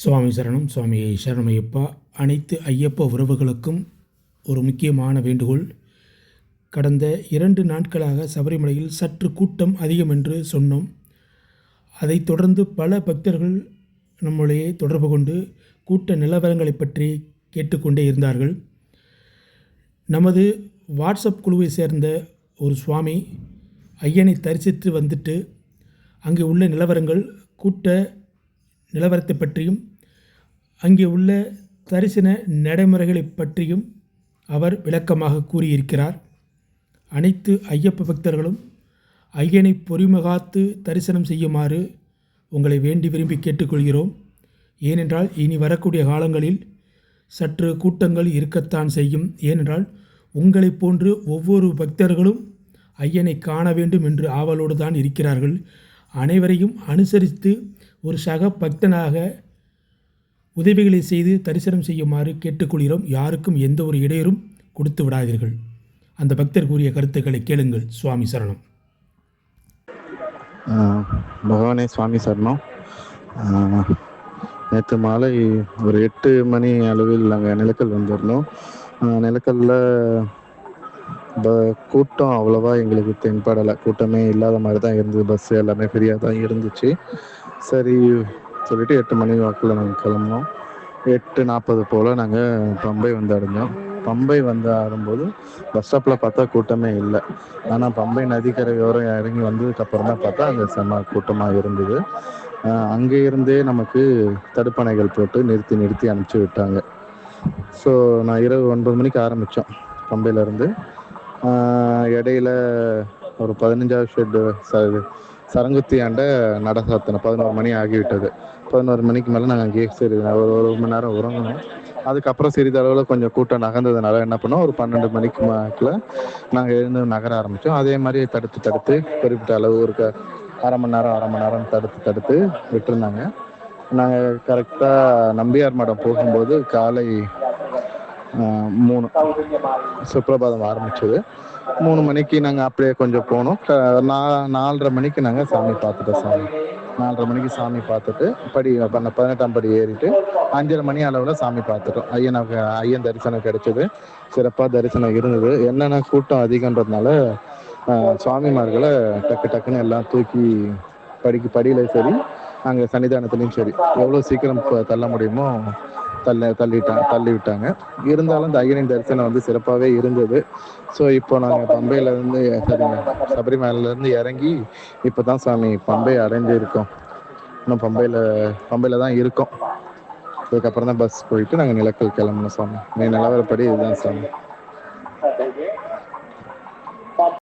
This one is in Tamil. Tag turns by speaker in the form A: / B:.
A: சுவாமி சரணம் சுவாமி சரணமையப்பா. அனைத்து ஐயப்ப உறவுகளுக்கும் ஒரு முக்கியமான வேண்டுகோள். கடந்த இரண்டு நாட்களாக சபரிமலையில் சற்று கூட்டம் அதிகம் என்று சொன்னோம். அதைத் தொடர்ந்து பல பக்தர்கள் நம்முடைய தொடர்பு கொண்டு கூட்ட நிலவரங்களை பற்றி கேட்டுக்கொண்டே இருந்தார்கள். நமது வாட்ஸ்அப் குழுவை சேர்ந்த ஒரு சுவாமி ஐயனை தரிசித்து வந்துட்டு அங்கே உள்ள நிலவரங்கள் கூட்ட நிலவரத்தை பற்றியும் அங்கே உள்ள தரிசன நடைமுறைகளை பற்றியும் அவர் விளக்கமாக கூறியிருக்கிறார். அனைத்து ஐயப்ப பக்தர்களும் ஐயனை பொறிமுகாத்து தரிசனம் செய்யுமாறு உங்களை வேண்டி விரும்பி கேட்டுக்கொள்கிறோம். ஏனென்றால் இனி வரக்கூடிய காலங்களில் சற்று கூட்டங்கள் இருக்கத்தான் செய்யும். ஏனென்றால் உங்களைப் போன்று ஒவ்வொரு பக்தர்களும் ஐயனை காண வேண்டும் என்று ஆவலோடு தான் இருக்கிறார்கள். அனைவரையும் அனுசரித்து ஒரு சக பக்தனாக உதவிகளை செய்து தரிசனம் செய்யுமாறு கேட்டுக்கொள்கிறோம். யாருக்கும் எந்த ஒரு இடையூறும் கொடுத்து விடாதீர்கள். அந்த பக்தர் கூறிய கருத்துக்களை கேளுங்கள். சுவாமி சரணம்.
B: பகவானே சுவாமி சரணம். நேற்று மாலை ஒரு எட்டு மணி அளவில் நாங்கள் நிலக்கல் வந்திருந்தோம். நிலக்கல்லில் நிலக்கல்ல கூட்டம் அவ்வளோவா எங்களுக்கு தென்படலை. கூட்டமே இல்லாத மாதிரி தான் இருந்தது. பஸ் எல்லாமே ஃப்ரீயாக தான் இருந்துச்சு. சரி சொல்லிட்டு எட்டு மணி வாக்கில் நாங்கள் கிளம்புனோம். எட்டு நாற்பது போல் நாங்கள் பம்பை வந்து அடைஞ்சோம். பம்பை வந்து ஆடும்போது பஸ் ஸ்டாப்பில் பார்த்தா கூட்டமே இல்லை. ஆனால் பம்பை நதிக்கரை ஓரம் இறங்கி வந்ததுக்கப்புறம் தான் பார்த்தா அங்கே செம்ம கூட்டமாக இருந்தது. அங்கே இருந்தே நமக்கு தடுப்பணைகள் போட்டு நிறுத்தி நிறுத்தி அனுப்பிச்சி விட்டாங்க. ஸோ நான் இரவு ஒன்பது மணிக்கு ஆரம்பித்தோம் பம்பையிலேருந்து இடையில ஒரு பதினஞ்சாவது ஷெட்டு ச சரங்குத்தி ஆண்ட நட சாத்தின பதினோரு மணி ஆகிவிட்டது. பதினோரு மணிக்கு மேலே நாங்கள் அங்கேயே சரி ஒரு ஒரு மணி நேரம் உறங்கணும் அதுக்கப்புறம் சிறிதளவில் கொஞ்சம் கூட்டம் நகர்ந்ததுனால என்ன பண்ணோம் ஒரு பன்னெண்டு மணிக்கு மேக்கில் நாங்கள் எழுந்து நகர ஆரம்பித்தோம் அதே மாதிரி தடுத்து தடுத்து குறிப்பிட்ட அளவு ஒரு க- அரை மணி நேரம் அரை மணி நேரம் தடுத்து தடுத்து விட்டுருந்தாங்க. நாங்கள் கரெக்டாக நம்பியார் மடம் போகும்போது காலை மூணு. சுப்பிரபாதம் ஆரம்பிச்சது. மூணு மணிக்கு நாங்கள் அப்படியே கொஞ்சம் போனோம். நா- நாலரை மணிக்கு நாங்கள் சாமி பார்த்துட்டோம் சாமி. நாலரை மணிக்கு சாமி பார்த்துட்டு படி பண்ண பதினெட்டாம் படி ஏறிட்டு அஞ்சரை மணி அளவில் சாமி பார்த்துட்டோம். ஐயனுக்கு ஐயன் தரிசனம் கிடைச்சது. சிறப்பாக தரிசனம் இருந்தது. என்னென்ன கூட்டம் அதிகன்றதுனால சுவாமிமார்களை டக்கு டக்குன்னு எல்லாம் தூக்கி படிக்கு படியில் சரி அங்கே சன்னிதானத்துலேயும் சரி. எவ்வளோ சீக்கிரம் தள்ள முடியுமோ தள்ளி தள்ளிட்டாங்க தள்ளி விட்டாங்க இருந்தாலும் இந்த ஐயனின் தரிசனம் வந்து சிறப்பாகவே இருந்தது. ஸோ இப்போ நாங்கள் பம்பையிலேருந்து சரி சபரிமலையிலேருந்து இறங்கி இப்போ தான் சாமி பம்பை அடைஞ்சு இருக்கோம் இன்னும் பம்பையில் பம்பையில் தான் இருக்கோம். அதுக்கப்புறம் தான் பஸ் போயிட்டு நாங்கள் நிலக்கல் கிளம்பணும் சாமி. நீ நிலவரப்படி இதுதான் சாமி.